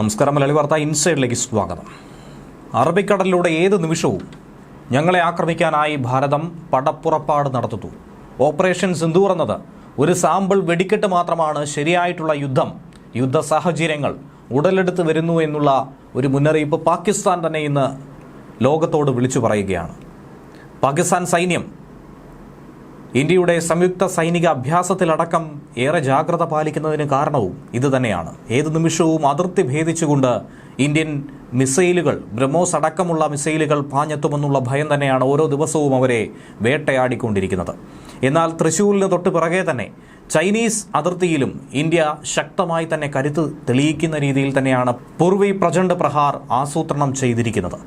നമസ്കാരം മലയാളി വാർത്ത ഇൻസൈഡിലേക്ക് സ്വാഗതം. അറബിക്കടലിലൂടെ ഏത് നിമിഷവും ഞങ്ങളെ ആക്രമിക്കാനായി ഭാരതം പടപ്പുറപ്പാട് നടത്തുന്നു. ഓപ്പറേഷൻ സിന്ദൂർ എന്നത് ഒരു സാമ്പിൾ വെടിക്കെട്ട് മാത്രമാണ് ശരിയായിട്ടുള്ള യുദ്ധം. യുദ്ധ സാഹചര്യങ്ങൾ ഉടലെടുത്ത് വരുന്നു എന്നുള്ള ഒരു മുന്നറിയിപ്പ് പാകിസ്ഥാൻ തന്നെ ഇന്ന് ലോകത്തോട് വിളിച്ചു പറയുകയാണ്. പാകിസ്ഥാൻ സൈന്യം ഇന്ത്യയുടെ സംയുക്ത സൈനിക അഭ്യാസത്തിലടക്കം ഏറെ ജാഗ്രത പാലിക്കുന്നതിന് കാരണവും ഇതുതന്നെയാണ്. ഏത് നിമിഷവും അതിർത്തി ഭേദിച്ചുകൊണ്ട് ഇന്ത്യൻ മിസൈലുകൾ ബ്രഹ്മോസ് അടക്കമുള്ള മിസൈലുകൾ പാഞ്ഞെത്തുമെന്നുള്ള ഭയം തന്നെയാണ് ഓരോ ദിവസവും അവരെ വേട്ടയാടിക്കൊണ്ടിരിക്കുന്നത്. എന്നാൽ തൃശ്ശൂരിന് തൊട്ട് പിറകെ തന്നെ ചൈനീസ് അതിർത്തിയിലും ഇന്ത്യ ശക്തമായി തന്നെ കരുത്ത് തെളിയിക്കുന്ന രീതിയിൽ തന്നെയാണ് പൂർവി പ്രചണ്ഡ് പ്രഹാർ ആസൂത്രണം ചെയ്തിരിക്കുന്നത്.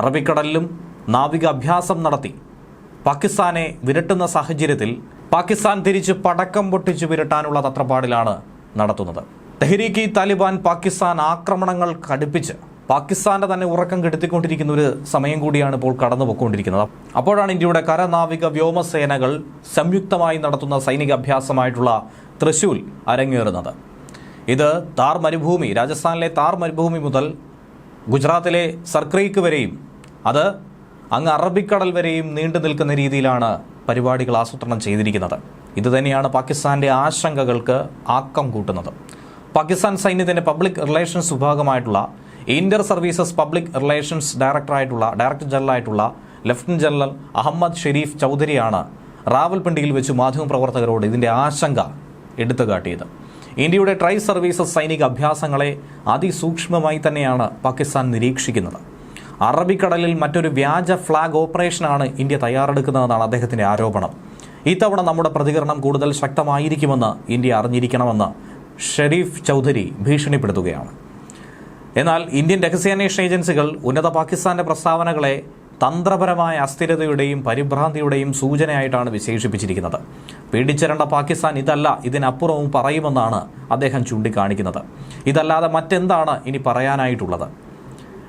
അറബിക്കടലിലും നാവിക അഭ്യാസം നടത്തി പാകിസ്ഥാനെ വിരട്ടുന്ന സാഹചര്യത്തിൽ പാകിസ്ഥാൻ തിരിച്ച് പടക്കം പൊട്ടിച്ച് വിരട്ടാനുള്ള തത്രപ്പാടിലാണ് നടത്തുന്നത്. തെഹ്രീക്ക് താലിബാൻ പാകിസ്ഥാൻ ആക്രമണങ്ങൾ കടുപ്പിച്ച് പാകിസ്ഥാന്റെ തന്നെ ഉറക്കം കെടുത്തിക്കൊണ്ടിരിക്കുന്ന ഒരു സമയം കൂടിയാണ് ഇപ്പോൾ കടന്നു പോയിക്കൊണ്ടിരിക്കുന്നത് അപ്പോഴാണ് ഇന്ത്യയുടെ കരനാവിക വ്യോമസേനകൾ സംയുക്തമായി നടത്തുന്ന സൈനിക അഭ്യാസമായിട്ടുള്ള തൃശൂൽ അരങ്ങേറുന്നത്. ഇത് താർ മരുഭൂമി രാജസ്ഥാനിലെ താർ മരുഭൂമി മുതൽ ഗുജറാത്തിലെ സർക്രീക്ക് വരെയും അത് അങ്ങ് അറബിക്കടൽ വരെയും നീണ്ടു നിൽക്കുന്ന രീതിയിലാണ് പരിപാടികൾ ആസൂത്രണം ചെയ്തിരിക്കുന്നത്. ഇതുതന്നെയാണ് പാകിസ്ഥാന്റെ ആശങ്കകൾക്ക് ആക്കം കൂട്ടുന്നത്. പാകിസ്ഥാൻ സൈന്യത്തിന്റെ പബ്ലിക് റിലേഷൻസ് വിഭാഗമായിട്ടുള്ള ഇന്റർ സർവീസസ് പബ്ലിക് റിലേഷൻസ് ഡയറക്ടറായിട്ടുള്ള ഡയറക്ടർ ജനറലായിട്ടുള്ള ലഫ്റ്റനന്റ് ജനറൽ അഹമ്മദ് ഷെരീഫ് ചൗധരിയാണ് റാവൽപിണ്ടിയിൽ വെച്ച് മാധ്യമപ്രവർത്തകരോട് ഇതിന്റെ ആശങ്ക എടുത്തു കാട്ടിയത്. ഇന്ത്യയുടെ ട്രൈ സർവീസസ് സൈനിക അഭ്യാസങ്ങളെ അതിസൂക്ഷ്മമായി തന്നെയാണ് പാകിസ്ഥാൻ നിരീക്ഷിക്കുന്നത്. അറബിക്കടലിൽ മറ്റൊരു വ്യാജ ഫ്ലാഗ് ഓപ്പറേഷനാണ് ഇന്ത്യ തയ്യാറെടുക്കുന്നതെന്നാണ് അദ്ദേഹത്തിന്റെ ആരോപണം. ഇത്തവണ നമ്മുടെ പ്രതികരണം കൂടുതൽ ശക്തമായിരിക്കുമെന്ന് ഇന്ത്യ അറിഞ്ഞിരിക്കണമെന്ന് ഷെരീഫ് ചൗധരി ഭീഷണിപ്പെടുത്തുകയാണ്. എന്നാൽ ഇന്ത്യൻ രഹസ്യാന്വേഷണ ഏജൻസികൾ ഉന്നത പാകിസ്ഥാന്റെ പ്രസ്താവനകളെ തന്ത്രപരമായ അസ്ഥിരതയുടെയും പരിഭ്രാന്തിയുടെയും സൂചനയായിട്ടാണ് വിശേഷിപ്പിച്ചിരിക്കുന്നത്. പേടിച്ചിരണ്ട പാകിസ്ഥാൻ ഇതല്ല ഇതിനപ്പുറവും പറയുമെന്നാണ് അദ്ദേഹം ചൂണ്ടിക്കാണിക്കുന്നത്. ഇതല്ലാതെ മറ്റെന്താണ് ഇനി പറയാനായിട്ടുള്ളത്?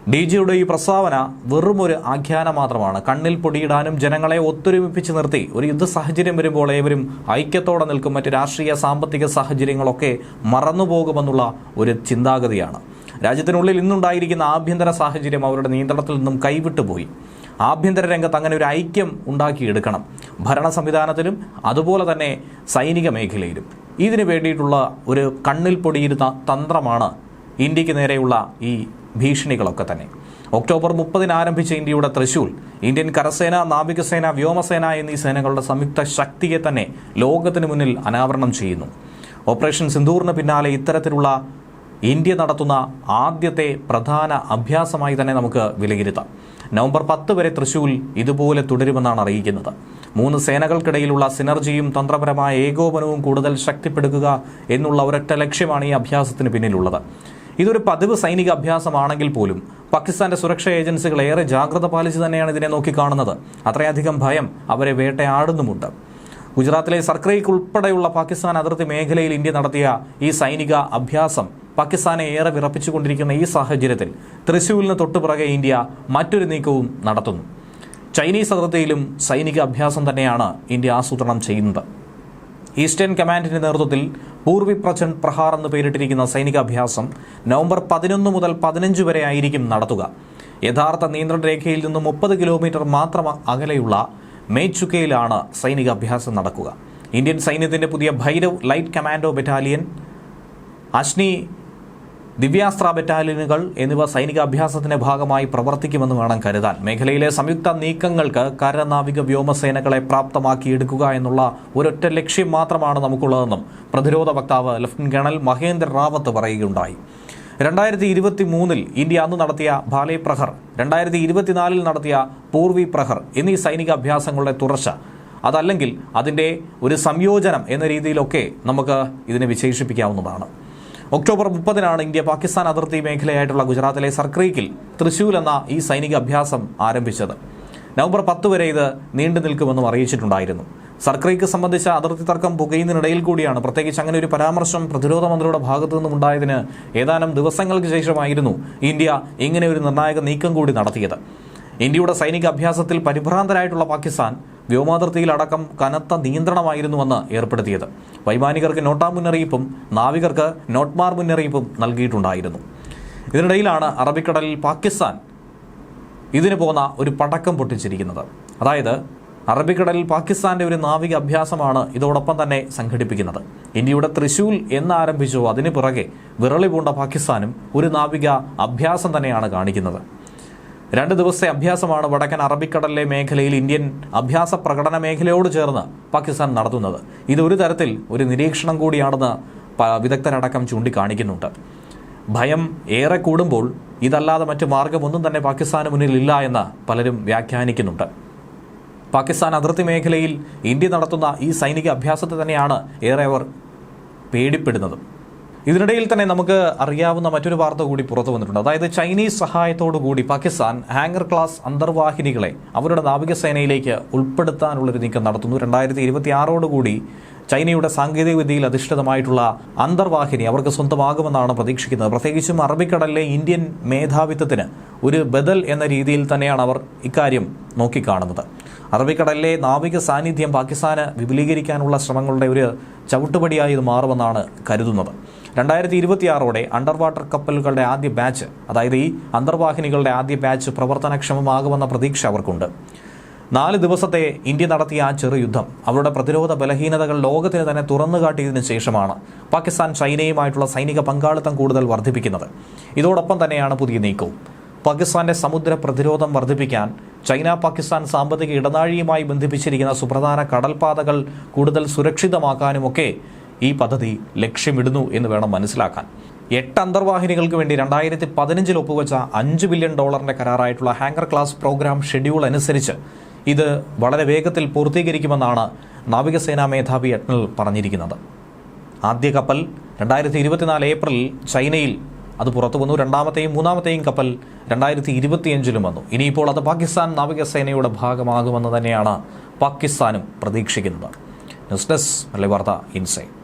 ഡി ജിയുടെ ഈ പ്രസ്താവന വെറും ഒരു ആഖ്യാനം മാത്രമാണ്. കണ്ണിൽ പൊടിയിടാനും ജനങ്ങളെ ഒത്തൊരുമിപ്പിച്ച് നിർത്തി ഒരു യുദ്ധ സാഹചര്യം വരുമ്പോൾ ഏവരും ഐക്യത്തോടെ നിൽക്കും. മറ്റ് രാഷ്ട്രീയ സാമ്പത്തിക സാഹചര്യങ്ങളൊക്കെ മറന്നുപോകുമെന്നുള്ള ഒരു ചിന്താഗതിയാണ്. രാജ്യത്തിനുള്ളിൽ ഇന്നുണ്ടായിരിക്കുന്ന ആഭ്യന്തര സാഹചര്യം അവരുടെ നിയന്ത്രണത്തിൽ നിന്നും കൈവിട്ടുപോയി. ആഭ്യന്തര രംഗത്ത് അങ്ങനെ ഒരു ഐക്യം ഉണ്ടാക്കിയെടുക്കണം. ഭരണ സംവിധാനത്തിലും അതുപോലെ തന്നെ സൈനിക മേഖലയിലും. ഇതിനു വേണ്ടിയിട്ടുള്ള ഒരു കണ്ണിൽ പൊടിയിരുന്ന തന്ത്രമാണ് ഇന്ത്യയ്ക്ക് നേരെയുള്ള ഈ ഭീഷണികളൊക്കെ തന്നെ. ഒക്ടോബർ മുപ്പതിന് ആരംഭിച്ച ഇന്ത്യയുടെ തൃശൂൽ ഇന്ത്യൻ കരസേന നാവികസേന വ്യോമസേന എന്നീ സേനകളുടെ സംയുക്ത ശക്തിയെ തന്നെ ലോകത്തിന് മുന്നിൽ അനാവരണം ചെയ്യുന്നു. ഓപ്പറേഷൻ സിന്ദൂറിന് പിന്നാലെ ഇത്തരത്തിലുള്ള ഇന്ത്യ നടത്തുന്ന ആദ്യത്തെ പ്രധാന അഭ്യാസമായി തന്നെ നമുക്ക് വിലയിരുത്താം. നവംബർ പത്ത് വരെ തൃശൂൽ ഇതുപോലെ തുടരുമെന്നാണ് അറിയിക്കുന്നത്. മൂന്ന് സേനകൾക്കിടയിലുള്ള സിനർജിയും തന്ത്രപരമായ ഏകോപനവും കൂടുതൽ ശക്തിപ്പെടുത്തുക എന്നുള്ള ഒരൊറ്റ ലക്ഷ്യമാണ് ഈ അഭ്യാസത്തിന് പിന്നിലുള്ളത്. ഇതൊരു പതിവ് സൈനിക അഭ്യാസമാണെങ്കിൽ പോലും പാകിസ്ഥാന്റെ സുരക്ഷാ ഏജൻസികൾ ഏറെ ജാഗ്രത പാലിച്ച് തന്നെയാണ് ഇതിനെ നോക്കിക്കാണുന്നത് അത്രയധികം ഭയം അവരെ വേട്ടയാടുന്നുമുണ്ട്. ഗുജറാത്തിലെ സർക്രൈക്ക് ഉൾപ്പെടെയുള്ള പാകിസ്ഥാൻ അതിർത്തി മേഖലയിൽ ഇന്ത്യ നടത്തിയ ഈ സൈനിക അഭ്യാസം പാകിസ്ഥാനെ ഏറെ വിറപ്പിച്ചുകൊണ്ടിരിക്കുന്ന ഈ സാഹചര്യത്തിൽ തൃശൂരിന് തൊട്ടുപിറകെ ഇന്ത്യ മറ്റൊരു നീക്കവും നടത്തുന്നു. ചൈനീസ് അതിർത്തിയിലും സൈനിക അഭ്യാസം തന്നെയാണ് ഇന്ത്യ ആസൂത്രണം ചെയ്യുന്നത്. ഈസ്റ്റേൺ കമാൻഡിന്റെ നേതൃത്വത്തിൽ പൂർവി പ്രചണ്ഡ് പ്രഹാർ എന്ന് പേരിട്ടിരിക്കുന്ന സൈനികാഭ്യാസം നവംബർ പതിനൊന്ന് മുതൽ പതിനഞ്ച് വരെ ആയിരിക്കും നടത്തുക. യഥാർത്ഥ നിയന്ത്രണ രേഖയിൽ നിന്ന് മുപ്പത് കിലോമീറ്റർ മാത്രം അകലെയുള്ള മേച്ചുക്കയിലാണ് സൈനികാഭ്യാസം നടക്കുക. ഇന്ത്യൻ സൈന്യത്തിന്റെ പുതിയ Bhairav light commando battalion Ashni Divyastra ബറ്റാലിയനുകൾ എന്നിവ സൈനിക അഭ്യാസത്തിന്റെ ഭാഗമായി പ്രവർത്തിക്കുമെന്ന് വേണം കരുതാൻ. മേഖലയിലെ സംയുക്ത നീക്കങ്ങൾക്ക് കരനാവിക വ്യോമസേനകളെ പ്രാപ്തമാക്കിയെടുക്കുക എന്നുള്ള ഒരൊറ്റ ലക്ഷ്യം മാത്രമാണ് നമുക്കുള്ളതെന്നും പ്രതിരോധ വക്താവ് ലഫ്റ്റനന്റ് കേണൽ മഹേന്ദ്ര റാവത്ത് പറയുകയുണ്ടായി. രണ്ടായിരത്തി ഇരുപത്തി മൂന്നിൽ ഇന്ത്യ അന്ന് നടത്തിയ ഭാലെ പ്രഹർ രണ്ടായിരത്തി ഇരുപത്തിനാലിൽ നടത്തിയ പൂർവി പ്രഹർ എന്നീ സൈനിക അഭ്യാസങ്ങളുടെ തുടർച്ച അതല്ലെങ്കിൽ അതിന്റെ ഒരു സംയോജനം എന്ന രീതിയിലൊക്കെ നമുക്ക് ഇതിനെ വിശേഷിപ്പിക്കാവുന്നതാണ്. ഒക്ടോബർ മുപ്പതിനാണ് ഇന്ത്യ പാകിസ്ഥാൻ അതിർത്തി മേഖലയായിട്ടുള്ള ഗുജറാത്തിലെ സർക്രീക്കിൽ തൃശൂൽ എന്ന ഈ സൈനിക അഭ്യാസം ആരംഭിച്ചത്. നവംബർ പത്ത് വരെ ഇത് നീണ്ടു നിൽക്കുമെന്നും അറിയിച്ചിട്ടുണ്ടായിരുന്നു. സർക്രീക്ക് സംബന്ധിച്ച അതിർത്തി തർക്കം പുകയുന്നതിനിടയിൽ കൂടിയാണ് പ്രത്യേകിച്ച് അങ്ങനെ ഒരു പരാമർശം പ്രതിരോധ മന്ത്രിയുടെ ഭാഗത്തു നിന്നും ഉണ്ടായതിന് ഏതാനും ദിവസങ്ങൾക്ക് ശേഷമായിരുന്നു ഇന്ത്യ ഇങ്ങനെ ഒരു നിർണായക നീക്കം കൂടി നടത്തിയത്. ഇന്ത്യയുടെ സൈനിക അഭ്യാസത്തിൽ പരിഭ്രാന്തരായിട്ടുള്ള പാകിസ്ഥാൻ വ്യോമാതിർത്തിയിലടക്കം കനത്ത നിയന്ത്രണമായിരുന്നുവെന്ന് ഏർപ്പെടുത്തിയത്. വൈമാനികർക്ക് നോട്ടാ മുന്നറിയിപ്പും നാവികർക്ക് നോട്ട്മാർ മുന്നറിയിപ്പും നൽകിയിട്ടുണ്ടായിരുന്നു. ഇതിനിടയിലാണ് അറബിക്കടലിൽ പാകിസ്ഥാൻ ഇതിന് പോന്ന ഒരു പടക്കം പൊട്ടിച്ചിരിക്കുന്നത്. അതായത് അറബിക്കടലിൽ പാകിസ്ഥാന്റെ ഒരു നാവിക അഭ്യാസമാണ് ഇതോടൊപ്പം തന്നെ സംഘടിപ്പിക്കുന്നത്. ഇന്ത്യയുടെ തൃശൂൽ എന്നാരംഭിച്ചോ. അതിന് പിറകെ വിറളി പൂണ്ട പാകിസ്ഥാനും ഒരു നാവിക അഭ്യാസം തന്നെയാണ് കാണിക്കുന്നത്. രണ്ട് ദിവസത്തെ അഭ്യാസമാണ് വടക്കൻ അറബിക്കടലിലെ മേഖലയിൽ ഇന്ത്യൻ അഭ്യാസ പ്രകടന മേഖലയോട് ചേർന്ന് പാകിസ്ഥാൻ നടത്തുന്നത്. ഇത് ഒരു തരത്തിൽ ഒരു നിരീക്ഷണം കൂടിയാണെന്ന് വിദഗ്ധരടക്കം ചൂണ്ടിക്കാണിക്കുന്നുണ്ട്. ഭയം ഏറെ കൂടുമ്പോൾ ഇതല്ലാതെ മറ്റു മാർഗമൊന്നും തന്നെ പാകിസ്ഥാന് മുന്നിൽ ഇല്ല എന്ന് പലരും വ്യാഖ്യാനിക്കുന്നുണ്ട്. പാകിസ്ഥാൻ അതിർത്തി മേഖലയിൽ ഇന്ത്യ നടത്തുന്ന ഈ സൈനിക അഭ്യാസത്തെ തന്നെയാണ് ഏറെ അവർ പേടിപ്പെടുന്നത്. ഇതിനിടയിൽ തന്നെ നമുക്ക് അറിയാവുന്ന മറ്റൊരു വാർത്ത കൂടി പുറത്തു വന്നിട്ടുണ്ട്. അതായത് ചൈനീസ് സഹായത്തോടു കൂടി പാകിസ്ഥാൻ ഹാങ്കർ ക്ലാസ് അന്തർവാഹിനികളെ അവരുടെ നാവികസേനയിലേക്ക് ഉൾപ്പെടുത്താനുള്ളൊരു നീക്കം നടത്തുന്നു. രണ്ടായിരത്തി ഇരുപത്തി ആറോടുകൂടി ചൈനയുടെ സാങ്കേതികവിദ്യയിൽ അധിഷ്ഠിതമായിട്ടുള്ള അന്തർവാഹിനി അവർക്ക് സ്വന്തമാകുമെന്നാണ് പ്രതീക്ഷിക്കുന്നത്. പ്രത്യേകിച്ചും അറബിക്കടലിലെ ഇന്ത്യൻ മേധാവിത്വത്തിന് ഒരു ബദൽ എന്ന രീതിയിൽ തന്നെയാണ് അവർ ഇക്കാര്യം നോക്കിക്കാണുന്നത്. അറബിക്കടലിലെ നാവിക സാന്നിധ്യം പാകിസ്ഥാന് വിപുലീകരിക്കാനുള്ള ശ്രമങ്ങളുടെ ഒരു ചവിട്ടുപടിയായി ഇത് മാറുമെന്നാണ് കരുതുന്നത്. രണ്ടായിരത്തി ഇരുപത്തിയാറോടെ അണ്ടർ വാട്ടർ കപ്പലുകളുടെ ആദ്യ ബാച്ച് അതായത് ഈ അന്തർവാഹിനികളുടെ ആദ്യ ബാച്ച് പ്രവർത്തനക്ഷമമാകുമെന്ന പ്രതീക്ഷ അവർക്കുണ്ട്. നാല് ദിവസത്തെ ഇന്ത്യ നടത്തിയ ആ ചെറുയുദ്ധം അവരുടെ പ്രതിരോധ ബലഹീനതകൾ ലോകത്തിന് തന്നെ തുറന്നു കാട്ടിയതിനു ശേഷമാണ് പാകിസ്ഥാൻ ചൈനയുമായിട്ടുള്ള സൈനിക പങ്കാളിത്തം കൂടുതൽ വർദ്ധിപ്പിക്കുന്നത്. ഇതോടൊപ്പം തന്നെയാണ് പുതിയ നീക്കവും. പാകിസ്ഥാന്റെ സമുദ്ര പ്രതിരോധം വർദ്ധിപ്പിക്കാൻ ചൈന പാകിസ്ഥാൻ സാമ്പത്തിക ഇടനാഴിയുമായി ബന്ധിപ്പിച്ചിരിക്കുന്ന സുപ്രധാന കടൽപാതകൾ കൂടുതൽ സുരക്ഷിതമാക്കാനുമൊക്കെ ഈ പദ്ധതി ലക്ഷ്യമിടുന്നു എന്ന് വേണം മനസ്സിലാക്കാൻ. എട്ട് അന്തർവാഹിനികൾക്ക് വേണ്ടി രണ്ടായിരത്തി പതിനഞ്ചിൽ ഒപ്പുവെച്ച അഞ്ച് ബില്യൺ ഡോളറിന്റെ കരാറായിട്ടുള്ള ഹാങ്കർ ക്ലാസ് പ്രോഗ്രാം ഷെഡ്യൂൾ അനുസരിച്ച് ഇത് വളരെ വേഗത്തിൽ പൂർത്തീകരിക്കുമെന്നാണ് നാവികസേനാ മേധാവി അഡ്മിറൽ പറഞ്ഞിരിക്കുന്നത്. ആദ്യ കപ്പൽ രണ്ടായിരത്തി ഇരുപത്തിനാല് ഏപ്രിലിൽ ചൈനയിൽ അത് പുറത്തു വന്നു. രണ്ടാമത്തെയും മൂന്നാമത്തെയും കപ്പൽ രണ്ടായിരത്തി ഇരുപത്തിയഞ്ചിലും വന്നു. ഇനിയിപ്പോൾ അത് പാകിസ്ഥാൻ നാവികസേനയുടെ ഭാഗമാകുമെന്ന് തന്നെയാണ് പാകിസ്ഥാനും പ്രതീക്ഷിക്കുന്നത്. ന്യൂസ് ഡെസ്ക് മലയാളി വാർത്ത ഇൻസൈറ്റ്.